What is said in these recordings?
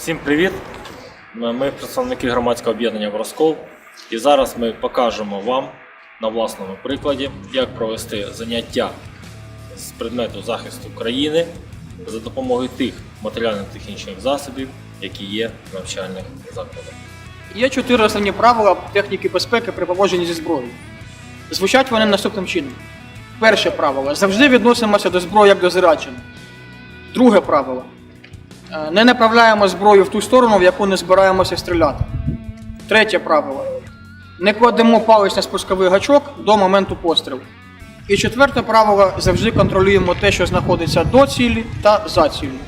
Всім привіт! Ми представники громадського об'єднання Вросков. І зараз ми покажемо вам на власному прикладі, як провести заняття з предмету захисту країни за допомогою тих матеріально-технічних засобів, які є в навчальних закладах. Є чотири основні правила техніки безпеки при поводженні зі зброєю. Звучать вони наступним чином. Перше правило. Завжди відносимося до зброї як до зрадження. Друге правило. Е, Не направляємо зброю в ту сторону, в яку не збираємося стріляти. Третє правило. Не кладемо палець на спусковий гачок до моменту пострілу. І четверте правило завжди контролюємо те, що знаходиться до цілі та за ціллю.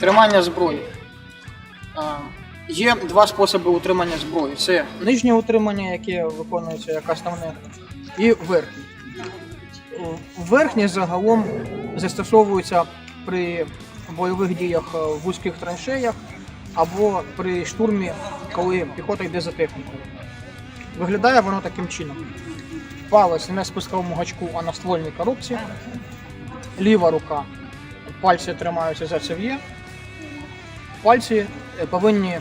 Тримання зброї. Є два способи утримання зброї: це нижнє утримання, яке виконується як основне, і верхнє. Верхнє загалом застосовується при бойових діях е, в вузьких траншеях або при штурмі, коли піхота йде за технікою. Виглядає воно таким чином: палець не спусковому гачку, а на ствольній коробці, ліва рука, пальці тримаються за цев'є, пальці е, повинні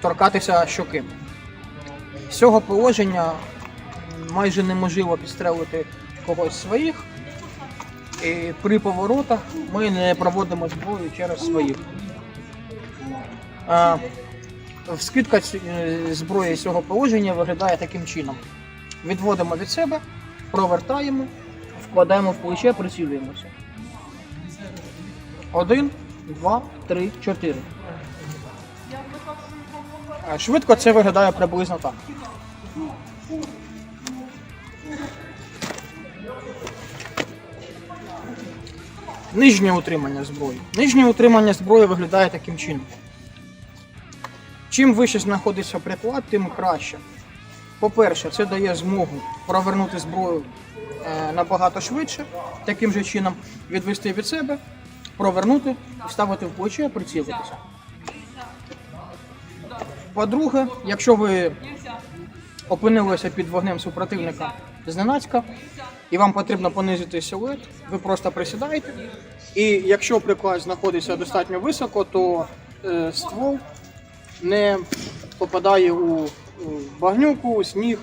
торкатися щоки. З цього положення майже неможливо підстрелити когось своїх. І при поворотах ми не проводимо зброю через своїх. А, Скидка ці- е, зброї з цього положення виглядає таким чином. Відводимо від себе, провертаємо, вкладаємо в плече, прицілюємося. Один, два, три, чотири. Швидко це виглядає приблизно так. Нижнє утримання зброї. Нижнє утримання зброї виглядає таким чином. Чим вище знаходиться приклад, тим краще. По-перше, це дає змогу провернути зброю е, набагато швидше, таким же чином відвести від себе, провернути, вставити в плече, прицілитися. По-друге, якщо ви опинилися під вогнем супротивника зненацька, і вам потрібно понизити силует, ви просто присідаєте. І якщо приклад знаходиться достатньо високо, то е, ствол не попадає у, багнюку, сніг,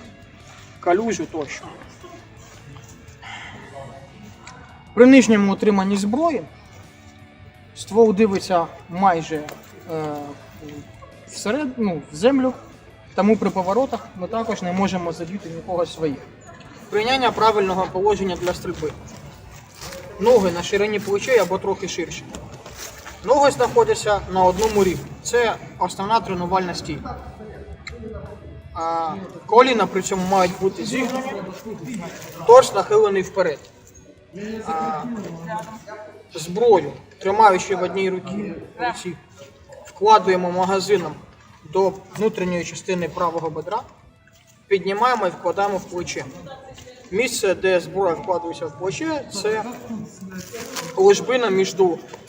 калюжу тощо. При нижньому утриманні зброї ствол дивиться майже е, всеред, ну, в землю, тому при поворотах ми також не можемо задіти нікого своїх. Прийняння правильного положення для стрільби. Ноги на ширині плечей або трохи ширші. Ноги знаходяться на одному рівні. Це основна тренувальна стійка. А, коліна при цьому мають бути зігнуті, торс нахилений вперед. А, зброю, тримаючи в одній руці, вкладуємо магазином до внутрішньої частини правого бедра, піднімаємо і вкладаємо в плече. Місце, де зброя вкладається в плече, це ложбина між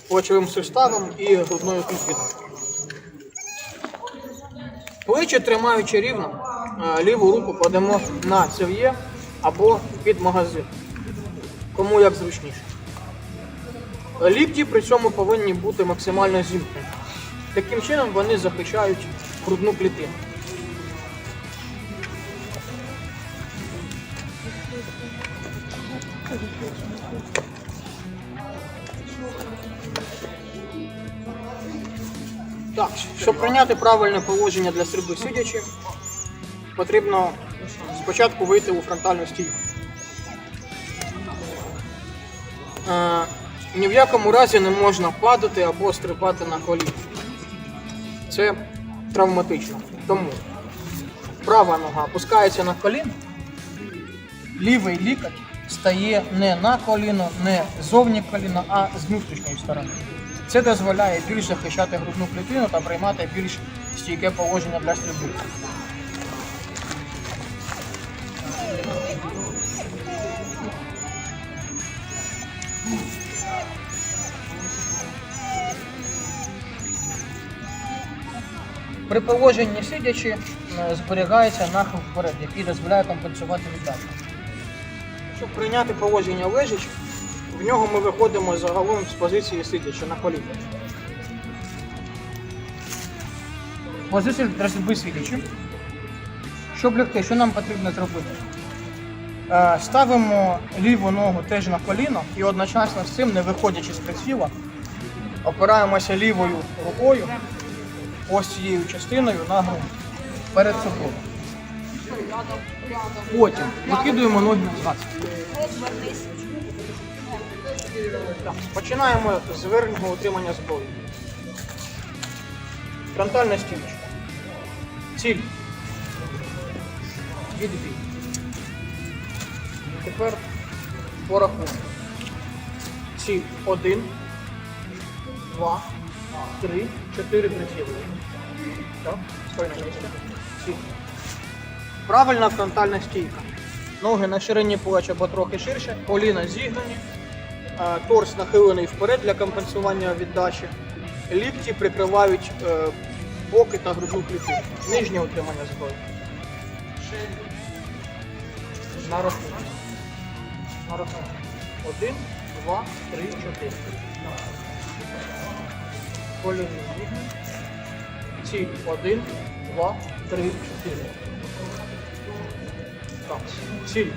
плечовим суставом і грудною клітиною. Плечі тримаючи рівно, е, ліву руку кладемо на цев'є або під магазин. Кому як зручніше. Лікті при цьому повинні бути максимально зімкнені. Таким чином вони захищають грудну клітину. Так, щоб прийняти правильне положення для стрільби сидячи, потрібно спочатку вийти у фронтальну стійку. Е, ні в якому разі не можна падати або стрибати на коліна. Це травматично. Тому права нога опускається на коліно, лівий лікоть стає не на коліно, не зовні коліна, а з внутрішньої сторони. Це дозволяє більш захищати грудну клітину та приймати більш стійке положення для стрільби. При положенні сидячи е, зберігається нахил вперед, який дозволяє компенсувати віддачу. Щоб прийняти поводження лежачи, в нього ми виходимо загалом з позиції сидячи на коліна. Позиція боротьби сидячи. Щоб лягти, що нам потрібно зробити? Е, ставимо ліву ногу теж на коліно і одночасно з цим, не виходячи з присіла, опираємося лівою рукою ось цією частиною на грунт перед собою. Потім викидуємо ноги назад. Починаємо з верхнього утримання зброї. Фронтальна стіночка. Ціль. Відбій. Тепер порахуємо. Ціль. Один, два, три, чотири приціли. Так, стой на місці. Ціль. Правильна фронтальна стійка. Ноги на ширині плеч або трохи ширше, коліна зігнані, торс нахилений вперед для компенсування віддачі. Лікті прикривають е, боки та грудну клітину. Нижнє утримання зброї. На рахунок. На рахунок. Один, два, три, чотири. Коліна зігнані. Ціль. Один, два, три, чотири. Ціль.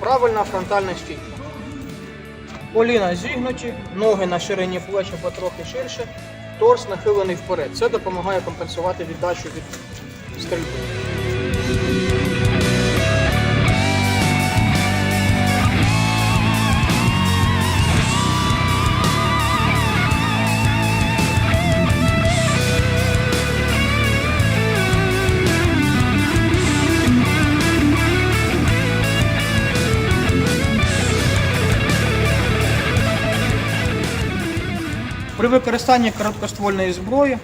Правильна фронтальна стійка. Коліна зігнуті, ноги на ширині плеч або трохи ширше, торс нахилений вперед. Це допомагає компенсувати віддачу від стрільби. Використанні короткоствольної зброї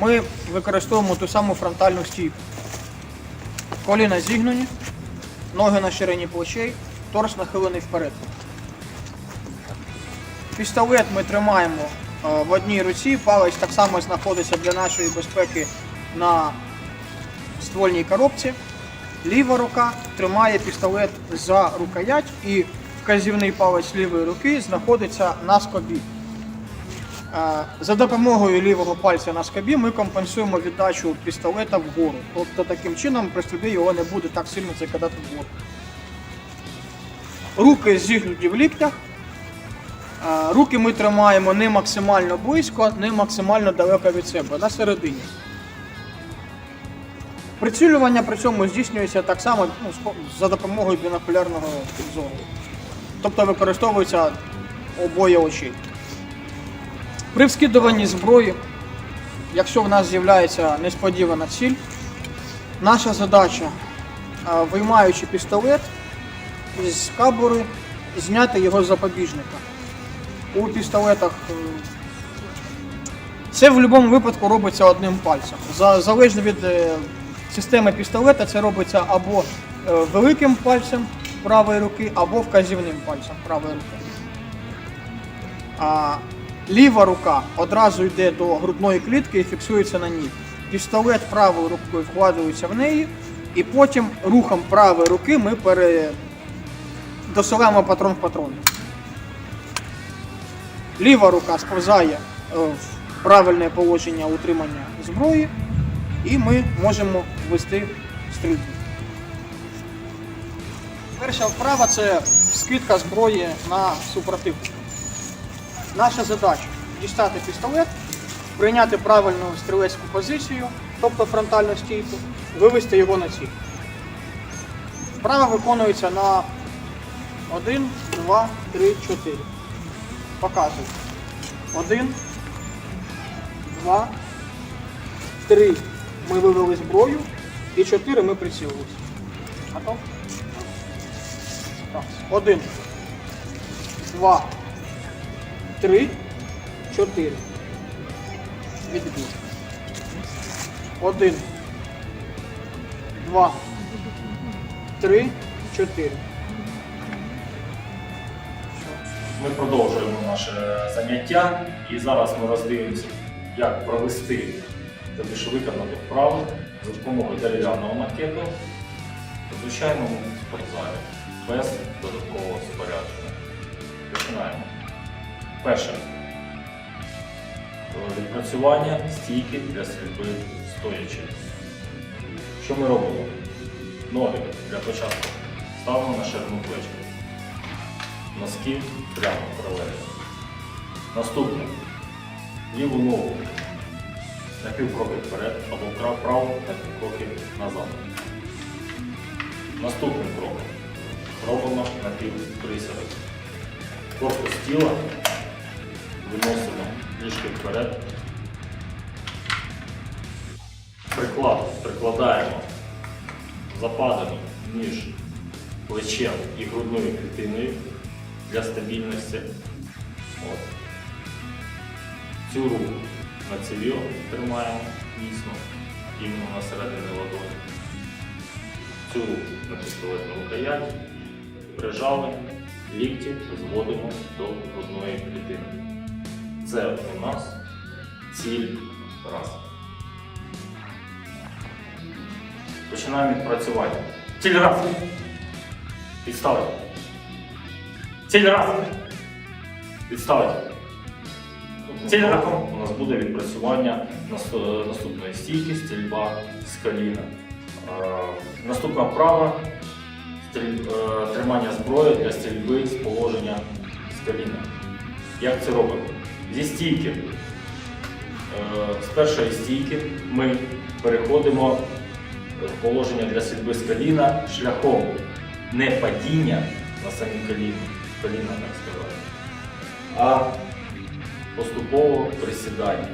ми використовуємо ту саму фронтальну стійку. Коліна зігнені, ноги на ширині плечей, торс нахилений вперед. Пістолет ми тримаємо е, в одній руці, палець так само знаходиться для нашої безпеки на ствольній коробці. Ліва рука тримає пістолет за рукоять і вказівний палець лівої руки знаходиться на скобі. Е, За допомогою лівого пальця на скобі ми компенсуємо віддачу пістолета вгору. Тобто таким чином при стрільбі його не буде так сильно закидати вгору. Руки зігнуті в ліктях. Е, Руки ми тримаємо не максимально близько, не максимально далеко від себе, на середині. Прицілювання при цьому здійснюється так само ну, за допомогою бінокулярного зору. Тобто використовуються обоє очей. При вскидуванні зброї, якщо в нас з'являється несподівана ціль, наша задача, виймаючи пістолет із кабури, зняти його з запобіжника. У пістолетах е, це в будь-якому випадку робиться одним пальцем. Залежно від е, системи пістолета, це робиться або е, великим пальцем правої руки, або вказівним пальцем правої руки. Ліва рука одразу йде до грудної клітки і фіксується на ній. Пістолет правою рукою вкладається в неї, і потім рухом правої руки ми пере... досилаємо патрон в патрон. Ліва рука сповзає е, в правильне положення утримання зброї, і ми можемо ввести стрільбу. Перша вправа це скидка зброї на супротивника. Наша задача дістати пістолет, прийняти правильну стрілецьку позицію, тобто фронтальну стійку, вивести його на ціль. Вправа виконується на 1, 2, 3, 4. Показую. 1, 2, 3. Ми вивели зброю. І 4 ми прицілилися. Готов? Так. 1, 2, Три, чотири. Відбій. Один. Два. Три, чотири. Ми продовжуємо наше заняття і зараз ми роздивимося, як провести тобі ж виконати вправи за допомогою дерев'яного макету у звичайному спортзалі без додаткового спорядження. Починаємо. Перше. відпрацювання стійки для стрільби стоячи. Що ми робимо? Ноги для початку ставимо на ширину плеч. Носки прямо паралельно. Наступне. Ліву ногу на півкроки вперед або праву на півкроки назад. Наступним кроком робимо на пів присяду. Корпус тіла виносимо трішки вперед. Приклад прикладаємо западину між плечем і грудною клітиною для стабільності. От. Цю руку на цевіо тримаємо міцно, іменно на середині ладоні. Цю руку на пістолетну рукоять, прижали, лікті зводимо до грудної клітини. Це у нас ціль раз. Починаємо відпрацювання. Ціль раз. Підставити. Ціль раз. Підставити. Ціль раком у нас буде відпрацювання наступної стійки, стрільба з коліна. Е, Наступна вправа е, тримання зброї для стрільби з положення з коліна. Як це робимо? Зі стійки. е, З першої стійки ми переходимо в положення для стрільби з коліна шляхом не падіння на самі коліна, коліна так сказати, а поступово присідання.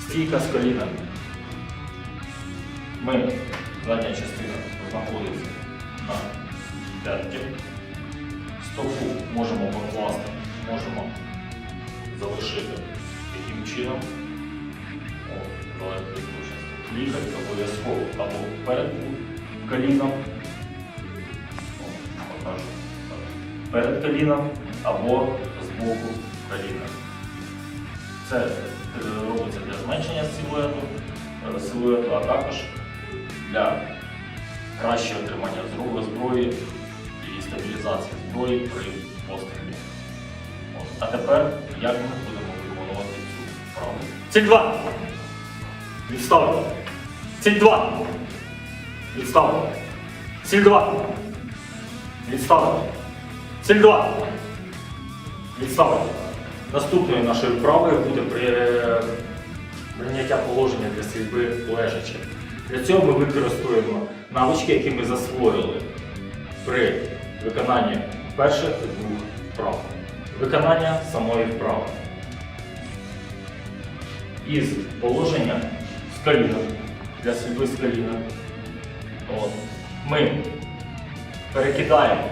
Стійка з колінами. Ми, задня частина знаходиться на п'ятки. Стопу можемо покласти, можемо залишити таким чином. Лікоть обов'язково або перед коліном. Покажу. Перед коліном або з боку коліна. Це е, робиться для зменшення силуету, е, силуету, а також для кращого отримання зброї і стабілізації зброї при пострілі. А тепер як ми будемо виконувати цю вправу? Ціль 2. Відставити. Ціль 2. Відставити. Ціль 2. Відставити. Ціль 2. Відставити. Наступною нашою вправою буде прийняття положення для стрільби лежачи. Для цього ми використовуємо навички, які ми засвоїли при виконанні перших двох вправ. Виконання самої вправи. Із положення з коліна, для стрільби з коліна. От. Ми перекидаємо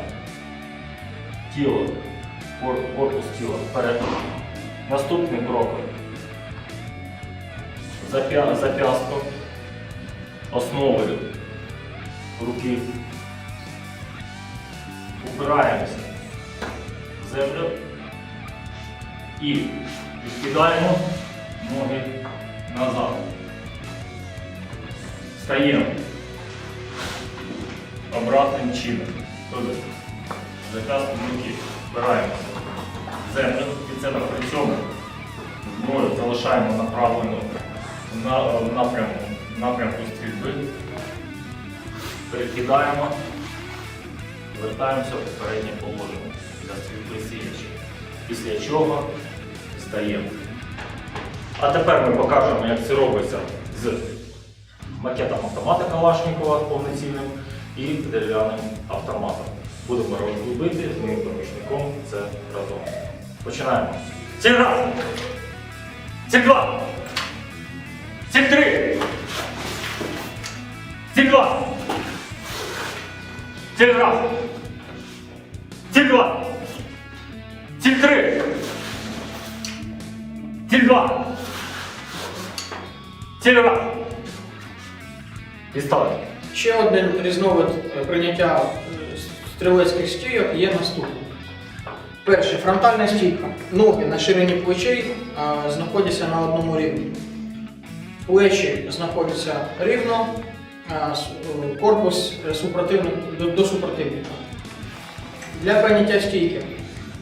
тіло, корпус тіла вперед. Наступним кроком зап'я- зап'ясток основою руки. Упираємося в землю і відкидаємо ноги назад. Стаємо обратним чином. Тобто зап'ясток руки впираємося в землю і це при цьому зброю залишаємо направлену на, напрямку, напрямку стрільби, перекидаємо, вертаємося в попереднє положення для стрільби сіячі. Після чого стаємо. А тепер ми покажемо, як це робиться з макетом автомата Калашникова повноцінним і дерев'яним автоматом. Будемо робити з моїм помічником це разом. Починаємо. Ціль раз! Ціль два! Ціль три! Ціль два! Ціль раз! Ціль два! Ціль три! Ціль два! Ціль раз! Відставити. Ще один різновид е, прийняття е, стрілецьких стійок є наступним. Перше, фронтальна стійка. Ноги на ширині плечей а, знаходяться на одному рівні. Плечі знаходяться рівно, с- е, корпус е, супротивник, до, до супротивника. Для прийняття стійки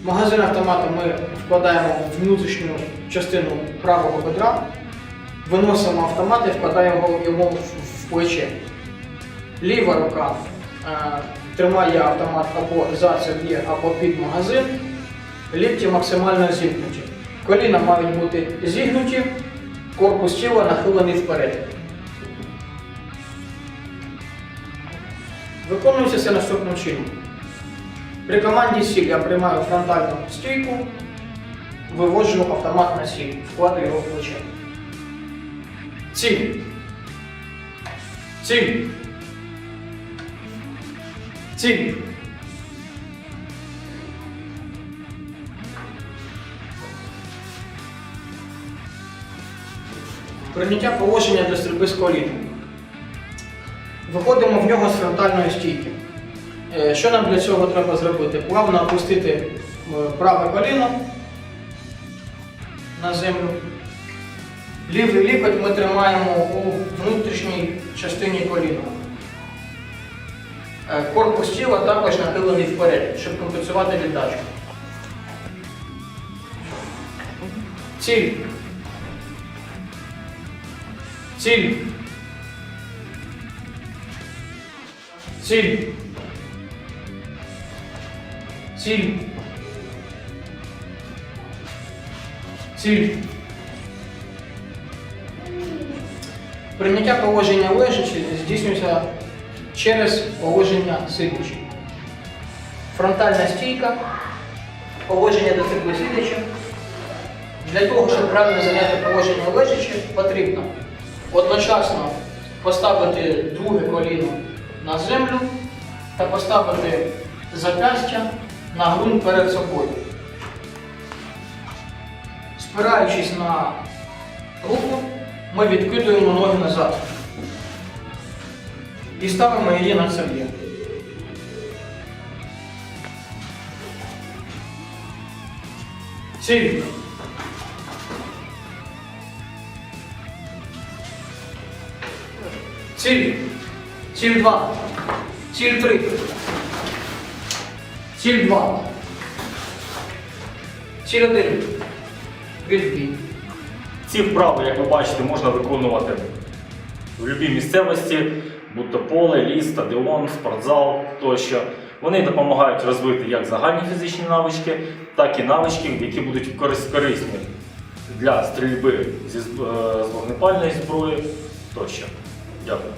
Магазин автомата ми вкладаємо в внутрішню частину правого бедра, виносимо автомат і вкладаємо його в, плече. Ліва рука е, тримає автомат або за цев'є, або під магазин. Лікті максимально зігнуті. Коліна мають бути зігнуті, корпус тіла нахилений вперед. Виконується це наступним чином. При команді сіль я приймаю фронтальну стійку, виводжу автомат на сіль, вкладаю його в плече. Ціль. Ціль. Ціль. Прийняття положення для стрільби з коліна. Виходимо в нього з фронтальної стійки. Е, Що нам для цього треба зробити? Плавно опустити е, праве коліно на землю. Лівий лікоть ми тримаємо у внутрішній частині коліна. Е, Корпус тіла також нахилений вперед, щоб компенсувати віддачу. Ціль. Ціль. Ціль. Ціль. Ціль. Прийняття положення лежачи здійснюється через положення сидячи. Фронтальна стійка, положення до цикли сидячи. Для того, щоб правильно зайняти положення лежачи, потрібно одночасно поставити друге коліно на землю та поставити запястя на ґрунт перед собою. Спираючись на руку, ми відкидуємо ноги назад і ставимо її на себе. Ціль. Ціль. Ціль 2. Ціль 3. Ціль 2. Ціль 1. Відбій. Ці вправи, як ви бачите, можна виконувати в будь-якій місцевості, будь то поле, ліс, стадіон, спортзал тощо. Вони допомагають розвити як загальні фізичні навички, так і навички, які будуть корисні для стрільби е, з вогнепальної зброї тощо. Дякую.